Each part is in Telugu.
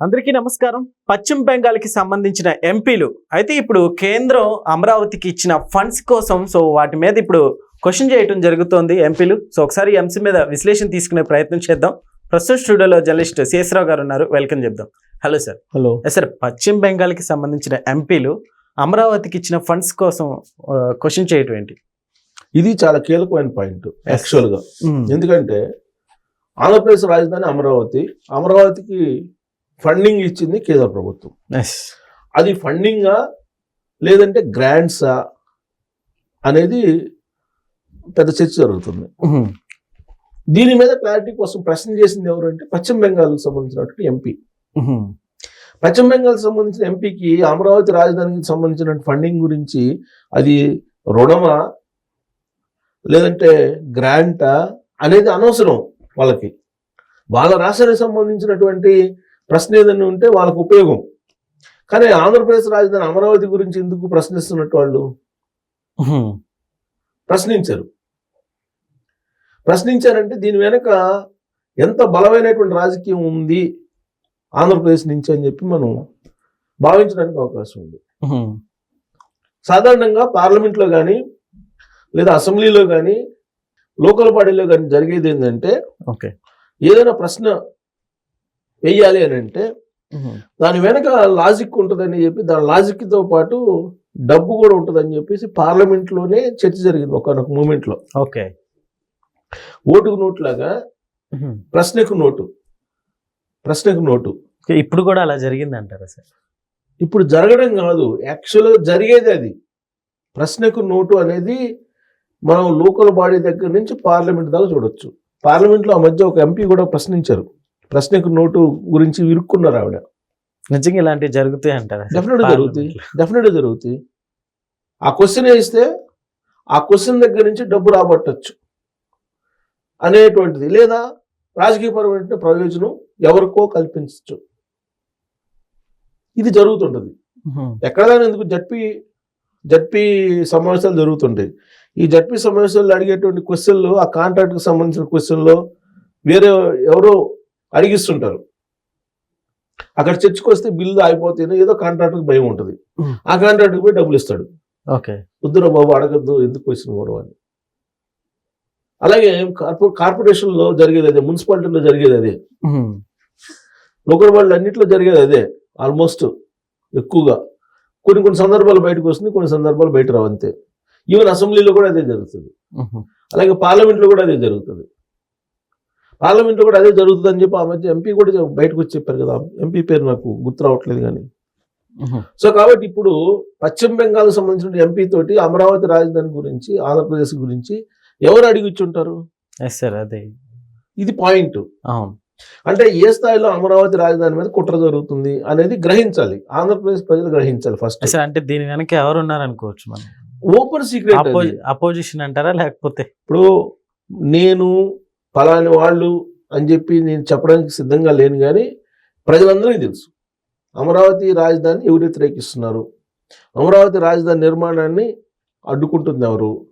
అందరికీ నమస్కారం. పశ్చిమ బెంగాల్కి సంబంధించిన ఎంపీలు అయితే ఇప్పుడు కేంద్రం అమరావతికి ఇచ్చిన ఫండ్స్ కోసం సో వాటి మీద ఇప్పుడు క్వశ్చన్ చేయడం జరుగుతోంది ఎంపీలు. సో ఒకసారి అంశం మీద విశ్లేషణ తీసుకునే ప్రయత్నం చేద్దాం. ప్రస్తుతం స్టూడియోలో జర్నలిస్ట్ శేషరావు గారు ఉన్నారు. వెల్కమ్ చెప్దాం. Hello sir. హలో. సార్ పశ్చిమ బెంగాల్కి సంబంధించిన ఎంపీలు అమరావతికి ఇచ్చిన ఫండ్స్ కోసం క్వశ్చన్ చేయటం ఏంటి? ఇది చాలా కీలకమైన పాయింట్ యాక్చువల్గా ఎందుకంటే ఆంధ్రప్రదేశ్ రాజధాని అమరావతి. అమరావతికి ఫండింగ్ ఇచ్చింది కేంద్ర ప్రభుత్వం. అది ఫండింగా లేదంటే గ్రాంట్సా అనేది పెద్ద చర్చ జరుగుతుంది. దీని మీద క్లారిటీ కోసం ప్రశ్న చేసింది ఎవరు అంటే పశ్చిమ బెంగాల్కి సంబంధించినటువంటి ఎంపీ పశ్చిమ బెంగాల్కి సంబంధించిన ఎంపీకి అమరావతి రాజధానికి సంబంధించిన ఫండింగ్ గురించి అది రుణమా లేదంటే గ్రాంటా అనేది అనవసరం వాళ్ళకి. వాళ్ళ రాష్ట్రానికి సంబంధించినటువంటి ప్రశ్న ఏదైనా ఉంటే వాళ్ళకు ఉపయోగం. కానీ ఆంధ్రప్రదేశ్ రాజధాని అమరావతి గురించి ఎందుకు ప్రశ్నిస్తున్నట్టు వాళ్ళు? ప్రశ్నించారు. ప్రశ్నించారంటే దీని వెనక ఎంత బలమైనటువంటి రాజకీయం ఉంది ఆంధ్రప్రదేశ్ నుంచి అని చెప్పి మనం భావించడానికి అవకాశం ఉంది. సాధారణంగా పార్లమెంట్లో కానీ లేదా అసెంబ్లీలో కానీ లోకల్ బాడీలో కానీ జరిగేది ఏంటంటే ఓకే. ఏదైనా ప్రశ్న వేయాలి అని అంటే దాని వెనక లాజిక్ ఉంటుందని చెప్పి దాని లాజిక్తో పాటు డబ్బు కూడా ఉంటుందని చెప్పేసి పార్లమెంట్లోనే చర్చ జరిగింది ఒకనొక మూమెంట్లో. ఓకే. ఓటుకు నోటు లాగా ప్రశ్నకు నోటు. ప్రశ్నకు నోటు. ఇప్పుడు కూడా అలా జరిగింది అంటారా సార్? ఇప్పుడు జరగడం కాదు యాక్చువల్గా జరిగేది అది. ప్రశ్నకు నోటు అనేది మనం లోకల్ బాడీ దగ్గర నుంచి పార్లమెంట్ దాకా చూడొచ్చు. పార్లమెంట్లో ఆ మధ్య ఒక ఎంపీ కూడా ప్రశ్నించారు. ప్రశ్నకు నోటు గురించి ఇరుక్కున్నారు ఆవిడ. నిజంగా ఇలాంటివి జరుగుతాయి అంటారా? సార్? డెఫినెట్గా జరుగుతాయి. డెఫినెట్గా జరుగుతాయి. ఆ క్వశ్చన్ వేస్తే ఆ క్వశ్చన్ దగ్గర నుంచి డబ్బు రాబట్టచ్చు అనేటువంటిది. లేదా రాజకీయపరమైన ప్రయోజనం ఎవరికో కల్పించవచ్చు ఇది జరుగుతుంటది. ఎక్కడైనా ఎందుకు జడ్పీ జడ్పీ సమావేశాలు జరుగుతుంటాయి. ఈ జడ్పీ సమావేశాల్లో అడిగేటువంటి క్వశ్చన్లు ఆ కాంట్రాక్ట్కి సంబంధించిన క్వశ్చన్లో వేరే ఎవరో అడిగిస్తుంటారు. అక్కడ చర్చకు వస్తే బిల్లు అయిపోతేనే ఏదో కాంట్రాక్ట్కి భయం ఉంటుంది. ఆ కాంట్రాక్ట్కి పోయి డబ్బులు ఇస్తాడు. ఓకే. వద్దురా బాబు అడగద్దు ఎందుకు క్వశ్చన్ కూడా అని. అలాగే కార్పొ కార్పొరేషన్లో జరిగేది అదే మున్సిపాలిటీలో జరిగేది అదే. లోకల్ వాళ్ళు అన్నింటిలో జరిగేది అదే ఆల్మోస్ట్ ఎక్కువగా. కొన్ని కొన్ని సందర్భాలు బయటకు వస్తుంది కొన్ని సందర్భాలు బయట రావు అంతే. ఈవెన్ అసెంబ్లీలో కూడా అదే జరుగుతుంది. అలాగే పార్లమెంట్లో కూడా అదే జరుగుతుంది. పార్లమెంట్లో కూడా అదే జరుగుతుంది అని చెప్పి ఆ మధ్య ఎంపీ కూడా బయటకు వచ్చి చెప్పారు కదా. ఎంపీ పేరు నాకు గుర్తు రావట్లేదు కానీ. సో కాబట్టి ఇప్పుడు పశ్చిమ బెంగాల్కి సంబంధించిన ఎంపీ తోటి అమరావతి రాజధాని గురించి ఆంధ్రప్రదేశ్ గురించి ఎవరు అడిగి ఉంటారు? ఎస్ సార్ అదే. ఇది పాయింట్ అవును. అంటే ఏ స్థాయిలో అమరావతి రాజధాని మీద కుట్ర జరుగుతుంది అనేది గ్రహించాలి. ఆంధ్రప్రదేశ్ ప్రజలు గ్రహించాలి ఫస్ట్ అంటే దీని వెనక ఎవరు ఉన్నారు అనుకోవచ్చు మనం ఓపెన్ సీక్రెట్ అపో- అపోజిషన్ అంటారా లేకపోతే? ఇప్పుడు నేను ఫలాని వాళ్ళు అని చెప్పి నేను చెప్పడానికి సిద్ధంగా లేను కానీ ప్రజలందరికీ తెలుసు. అమరావతి రాజధాని ఎవరు వ్యతిరేకిస్తున్నారు? అమరావతి రాజధాని నిర్మాణాన్ని అడ్డుకుంటుంది ఎవరు?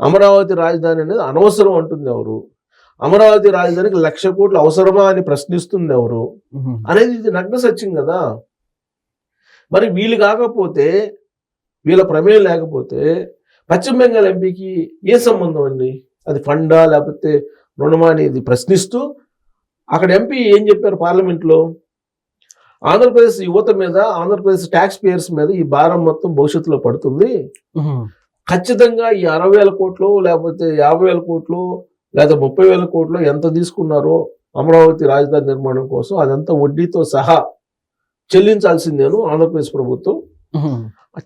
అమరావతి రాజధాని అనేది అనవసరం అంటుంది ఎవరు? అమరావతి రాజధానికి లక్ష కోట్లు అవసరమా అని ప్రశ్నిస్తుంది ఎవరు. అనేది ఇది నగ్న సత్యం కదా? మరి వీళ్ళు కాకపోతే వీళ్ళ ప్రమేయం లేకపోతే పశ్చిమ బెంగాల్ ఎంపీకి ఏ సంబంధం అండి? అది ఫండా లేకపోతే రుణమా అనేది ప్రశ్నిస్తూ అక్కడ ఎంపీ ఏం చెప్పారు పార్లమెంట్లో? ఆంధ్రప్రదేశ్ యువత మీద ఆంధ్రప్రదేశ్ ట్యాక్స్ పేయర్స్ మీద ఈ భారం మొత్తం భవిష్యత్తులో పడుతుంది. ఖచ్చితంగా ఈ అరవై వేల కోట్లు లేకపోతే యాభై వేల కోట్లు లేదా ముప్పై వేల కోట్లు ఎంత తీసుకున్నారో అమరావతి రాజధాని నిర్మాణం కోసం అదంతా వడ్డీతో సహా చెల్లించాల్సిందేను ఆంధ్రప్రదేశ్ ప్రభుత్వం.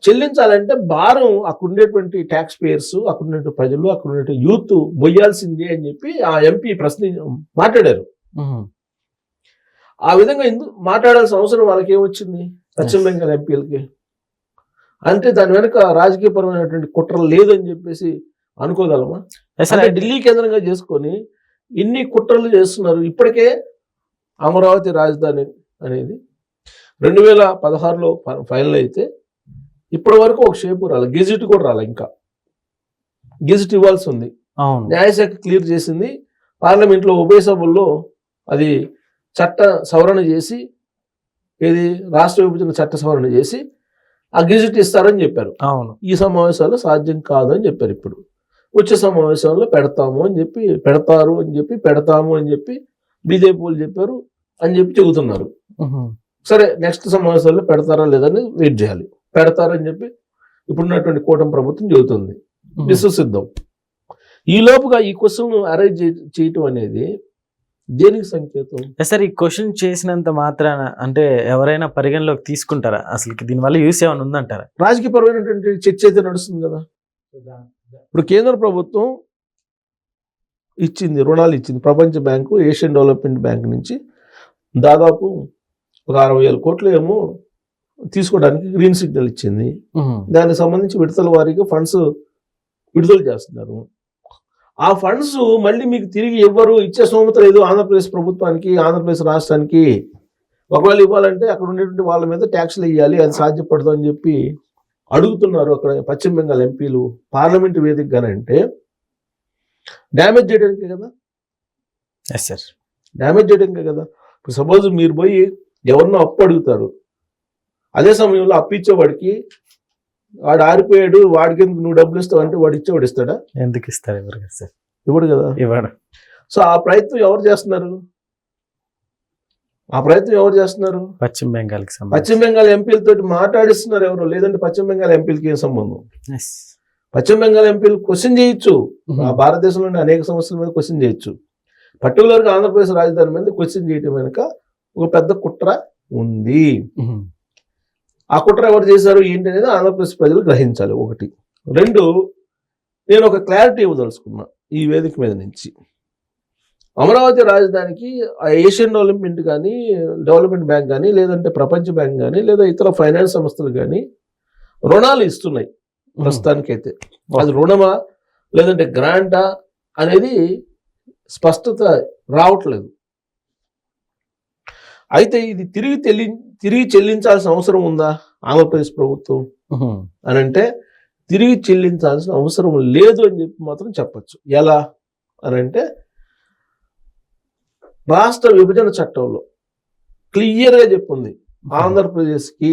చెల్లించాలంటే భారం అక్కడ ఉండేటువంటి ట్యాక్స్ పేయర్స్ అక్కడ ఉండేటువంటి ప్రజలు అక్కడ ఉండే యూత్ మొయ్యాల్సిందే అని చెప్పి ఆ ఎంపీ ప్రశ్న మాట్లాడారు. ఆ విధంగా ఎందుకు మాట్లాడాల్సిన అవసరం వాళ్ళకి ఏమొచ్చింది పశ్చిమ బెంగాల్ ఎంపీలకి అంటే దాని వెనుక రాజకీయపరమైనటువంటి కుట్ర లేదని చెప్పేసి అనుకోగలమా? ఢిల్లీ కేంద్రంగా చేసుకొని ఇన్ని కుట్రలు చేస్తున్నారు. ఇప్పటికే అమరావతి రాజధాని అనేది రెండు వేల పదహారులో ఫైనల్ అయితే ఇప్పటి వరకు ఒక షేపు రాలి. గెజిట్ కూడా రాలే ఇంకా. గెజిట్ ఇవ్వాల్సి ఉంది అవును. న్యాయశాఖ క్లియర్ చేసింది. పార్లమెంట్లో ఉభయ సభల్లో అది చట్ట సవరణ చేసి ఏది రాష్ట్ర విభజన చట్ట సవరణ చేసి ఆ గెజిట్ ఇస్తారని చెప్పారు. అవును. ఈ సమావేశాల్లో సాధ్యం కాదని చెప్పారు ఇప్పుడు. వచ్చే సమావేశంలో పెడతాము అని చెప్పి పెడతారు అని చెప్పి పెడతాము అని చెప్పి బీజేపీ వాళ్ళు చెప్పారు అని చెప్పి చెబుతున్నారు. సరే నెక్స్ట్ సమావేశాల్లో పెడతారా లేదని వెయిట్ చేయాలి. పెడతారని చెప్పి ఇప్పుడున్నటువంటి కూటమి ప్రభుత్వం చెబుతుంది. ఉహుం. విశ్వసిద్దాం. ఈ లోపుగా ఈ క్వశ్చన్ అరేంజ్ చేయటం అనేది దేనికి సంకేతం? సార్ ఈ క్వశ్చన్ చేసినంత మాత్రాన అంటే ఎవరైనా పరిగణలోకి తీసుకుంటారా? అసలు దీనివల్ల యూస్ ఏమైనా ఉందంటారా? రాజకీయపరమైనటువంటి చర్చ అయితే నడుస్తుంది కదా. ఇప్పుడు కేంద్ర ప్రభుత్వం ఇచ్చింది రుణాలు ఇచ్చింది ప్రపంచ బ్యాంకు ఏషియన్ డెవలప్మెంట్ బ్యాంక్ నుంచి దాదాపు ఒక అరవై వేల కోట్లు ఏమో తీసుకోవడానికి గ్రీన్ సిగ్నల్ ఇచ్చింది. దానికి సంబంధించి విడతల వారీగా ఫండ్స్ విడుదల చేస్తున్నారు. ఆ ఫండ్స్ మళ్ళీ మీకు తిరిగి ఇవ్వరు ఇచ్చే స్తోమత లేదు ఆంధ్రప్రదేశ్ ప్రభుత్వానికి ఆంధ్రప్రదేశ్ రాష్ట్రానికి. ఒకవేళ ఇవ్వాలంటే అక్కడ ఉండేటువంటి వాళ్ళ మీద ట్యాక్స్లు వేయాలి అది సాధ్యపడదు అని చెప్పి అడుగుతున్నారు అక్కడ పశ్చిమ బెంగాల్ ఎంపీలు. పార్లమెంట్ వేదికగానంటే డ్యామేజ్ చేయడానికే కదా? ఎస్ సార్ డ్యామేజ్ చేయడానికే కదా? ఇప్పుడు సపోజ్ మీరు పోయి ఎవరినో అప్పు అడుగుతారు. అదే సమయంలో అప్పు ఇచ్చేవాడికి వాడు ఆరిపోయాడు వాడికి ఎందుకు నువ్వు డబ్బులు ఇస్తావు అంటే వాడు ఇచ్చేవాడు ఇస్తాడా? ఎందుకు ఇస్తారు ఎవరు సార్? ఇవ్వడు కదా. ఇవ్వడం. సో ఆ ప్రయత్నం ఎవరు చేస్తున్నారు? ఆ ప్రయత్నం ఎవరు చేస్తున్నారు? పశ్చిమ బెంగాల్కి పశ్చిమ బెంగాల్ ఎంపీలతో మాట్లాడిస్తున్నారు ఎవరు? లేదంటే పశ్చిమ బెంగాల్ ఎంపీలకి ఏం సంబంధం. పశ్చిమ బెంగాల్ ఎంపీలు క్వశ్చన్ చేయొచ్చు. ఆ భారతదేశంలోని అనేక సమస్యల మీద క్వశ్చన్ చేయొచ్చు. పర్టికులర్గా ఆంధ్రప్రదేశ్ రాజధాని మీద క్వశ్చన్ చేయటం వెనుక ఒక పెద్ద కుట్ర ఉంది. ఆ కుట్ర ఎవరు చేశారు ఏంటి అనేది ఆంధ్రప్రదేశ్ ప్రజలు గ్రహించాలి ఒకటి. రెండు నేను ఒక క్లారిటీ ఇవ్వదలుచుకున్నా ఈ వేదిక మీద నుంచి. అమరావతి రాజధానికి ఆ ఏషియన్ డెవలప్మెంట్ కానీ డెవలప్మెంట్ బ్యాంక్ కానీ లేదంటే ప్రపంచ బ్యాంక్ కానీ లేదా ఇతర ఫైనాన్స్ సంస్థలు కానీ రుణాలు ఇస్తున్నాయి ప్రస్తుతానికైతే. అది రుణమా లేదంటే గ్రాంటా అనేది స్పష్టత రావట్లేదు. అయితే ఇది తిరిగి తెలి తిరిగి చెల్లించాల్సిన అవసరం ఉందా? ఆంధ్రప్రదేశ్ ప్రభుత్వం. అని అంటే తిరిగి చెల్లించాల్సిన అవసరం లేదు అని చెప్పి మాత్రం చెప్పచ్చు. ఎలా? అని అంటే రాష్ట్ర విభజన చట్టంలో క్లియర్గా చెప్పుంది. ఆంధ్రప్రదేశ్కి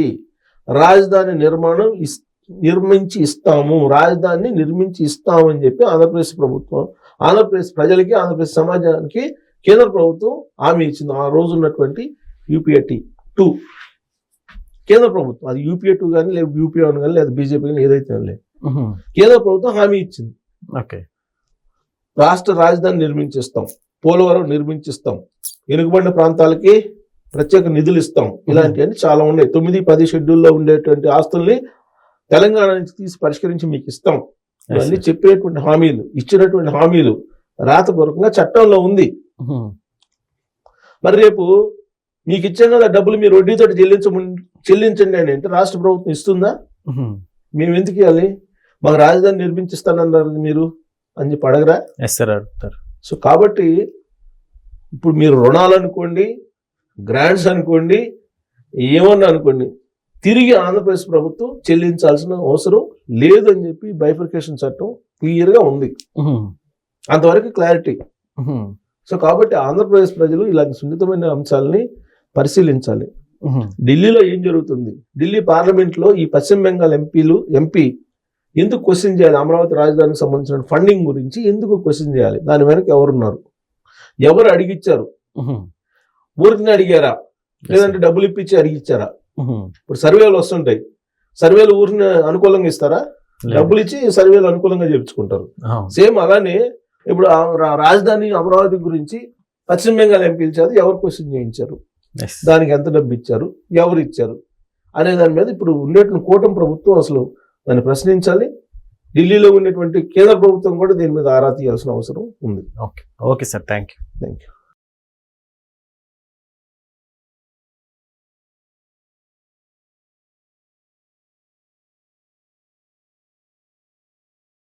రాజధాని నిర్మాణం ఇస్ నిర్మించి ఇస్తాము రాజధానిని నిర్మించి ఇస్తాము అని చెప్పి ఆంధ్రప్రదేశ్ ప్రభుత్వం ఆంధ్రప్రదేశ్ ప్రజలకి ఆంధ్రప్రదేశ్ సమాజానికి కేంద్ర ప్రభుత్వం హామీ ఇచ్చింది. ఆ రోజు ఉన్నటువంటి యూపీఏ టూ కేంద్ర ప్రభుత్వం అది యూపీఏ టూ కానీ లేదా యూపీఏ వన్ కానీ లేదా బీజేపీ కానీ ఏదైతే లేదు. కేంద్ర ప్రభుత్వం హామీ ఇచ్చింది. ఓకే. రాష్ట్ర రాజధాని నిర్మించిస్తాం. పోలవరం నిర్మించిస్తాం. వెనుకబడిన ప్రాంతాలకి ప్రత్యేక నిధులు ఇస్తాం. ఇలాంటివన్నీ చాలా ఉన్నాయి. తొమ్మిది పది షెడ్యూల్లో ఉండేటువంటి ఆస్తుల్ని తెలంగాణ నుంచి తీసి పరిష్కరించి మీకు ఇస్తాం. ఇవన్నీ sir. చెప్పినటువంటి హామీలు ఇచ్చినటువంటి హామీలు. రాతపూర్వకంగా చట్టంలో ఉంది. మరి రేపు మీకు ఇచ్చాం కదా డబ్బులు మీరు వడ్డీతో చెల్లించ చెల్లించండి అని అంటే రాష్ట్ర ప్రభుత్వం ఇస్తుందా. మేము ఎందుకు ఇవ్వాలి మాకు రాజధాని నిర్మించిస్తానన్నారు మీరు అని చెప్పి అడగరా సార్ అడుగుతారు సో కాబట్టి ఇప్పుడు మీరు రుణాలు అనుకోండి గ్రాంట్స్ అనుకోండి ఏమన్నా అనుకోండి తిరిగి ఆంధ్రప్రదేశ్ ప్రభుత్వం చెల్లించాల్సిన అవసరం లేదు అని చెప్పి బైఫర్కేషన్ చట్టం క్లియర్గా ఉంది. అంతవరకు క్లారిటీ. సో కాబట్టి ఆంధ్రప్రదేశ్ ప్రజలు ఇలాంటి సున్నితమైన అంశాలని పరిశీలించాలి. ఢిల్లీలో ఏం జరుగుతుంది ఢిల్లీ పార్లమెంట్లో ఈ పశ్చిమ బెంగాల్ ఎంపీలు ఎంపీ ఎందుకు క్వశ్చన్ చేయాలి అమరావతి రాజధానికి సంబంధించిన ఫండింగ్ గురించి ఎందుకు క్వశ్చన్ చేయాలి దాని వెనక ఎవరున్నారు ఎవరు అడిగిచ్చారు. ఊరికి అడిగారా లేదంటే డబ్బులు ఇప్పించి అడిగిచ్చారా. ఇప్పుడు సర్వేలు వస్తుంటాయి సర్వేలు ఊరిని అనుకూలంగా ఇస్తారా. డబ్బులు ఇచ్చి సర్వేలు అనుకూలంగా చేపించుకుంటారు అవును. సేమ్ అలానే ఇప్పుడు రాజధాని అమరావతి గురించి పశ్చిమ బెంగాల్ ఎంపీలు చేత ఎవరు క్వశ్చన్ చేయించారు. దానికి ఎంత డబ్బు ఇచ్చారు? ఎవరు ఇచ్చారు? అనే దాని మీద ఇప్పుడు ఉండేటువంటి కూటమి ప్రభుత్వం అసలు దాన్ని ప్రశ్నించాలి. ఢిల్లీలో ఉండేటువంటి కేంద్ర ప్రభుత్వం కూడా దీని మీద ఆరా తీయాల్సిన అవసరం ఉంది. Okay okay sir thank you thank you